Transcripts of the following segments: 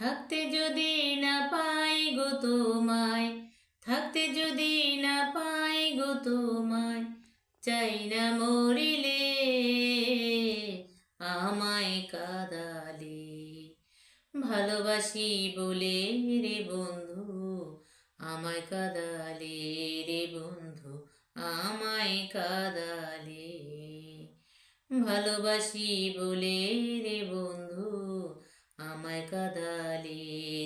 থাকতে যদি না পাই গো তোমায়, থাকতে যদি না পাই গো তোমায়, চাই না মরিলে, আমায় কাদালে। ভালোবাসি বলে রে বন্ধু, আমায় কাদালে রে বন্ধু, আমায় কাদালে। ভালোবাসি বলে রে বন্ধু আমায় কাদালে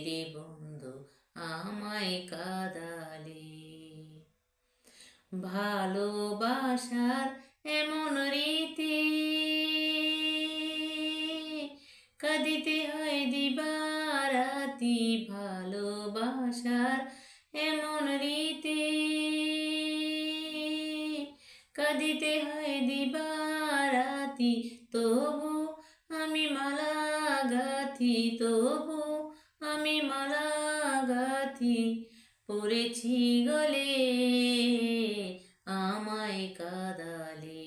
রে বন্ধু আমায় কাদালে ভালোবাসার এমন রীতি কাঁদিতে হয় দিবারাতি ভালোবাসার এমন রীতি কাঁদিতে হয় দিবারাতি তবু গাথি, তবু আমি মালা গাথি পড়েছি গলে, আমায় কাদালে।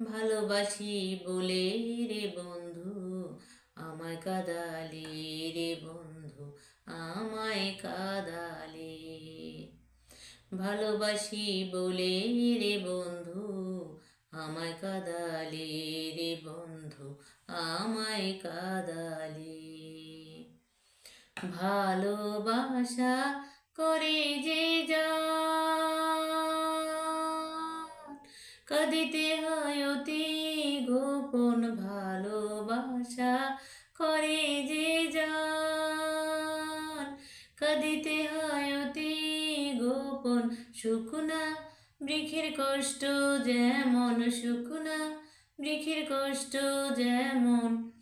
ভালোবাসি বলে রে বন্ধু, আমায় কাদালে রে বন্ধু, আমায় কাদালে। ভালোবাসি বলে রে বন্ধু, আমায় কাদালে রে বন্ধু আমায় কাদালে। ভালোবাসা করে যে যা, কাঁদিতে হয় অতি গোপন ভালোবাসা করে যে যান কদিতে হয় অতি গোপন শুকনা বৃক্ষের কষ্ট যেমন শুকনা বৃক্ষের কষ্ট যেমন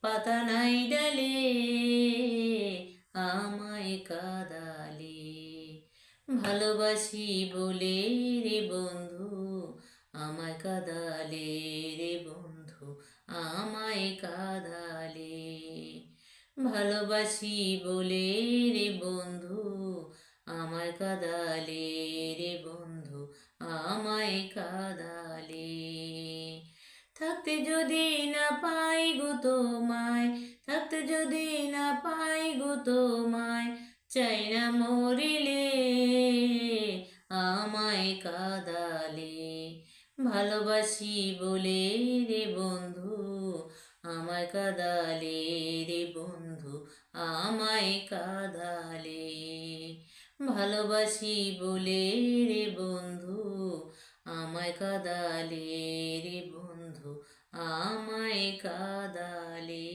পাতা নাই ডালে, আমায় কাদালে। ভালোবাসি বলে রে বন্ধু, আমায় কাদালে রে বন্ধু, আমায় কাদালে। ভালোবাসি বলে রে বন্ধু, আমায় কাদালে রে বন্ধু, আমায় কাদালে। থাকতে যদি না পাই গো তোমায়, থাকতে যদি না পাই গো তোমায়, চাই না মরিলে, আমায় কাদালে। ভালোবাসি বলে রে বন্ধু, আমায় কাদালে রে বন্ধু, আমায় কাদালে। ভালোবাসি বলে রে বন্ধু আমায় কাদালে রে বন্ধু আমায় কাদালে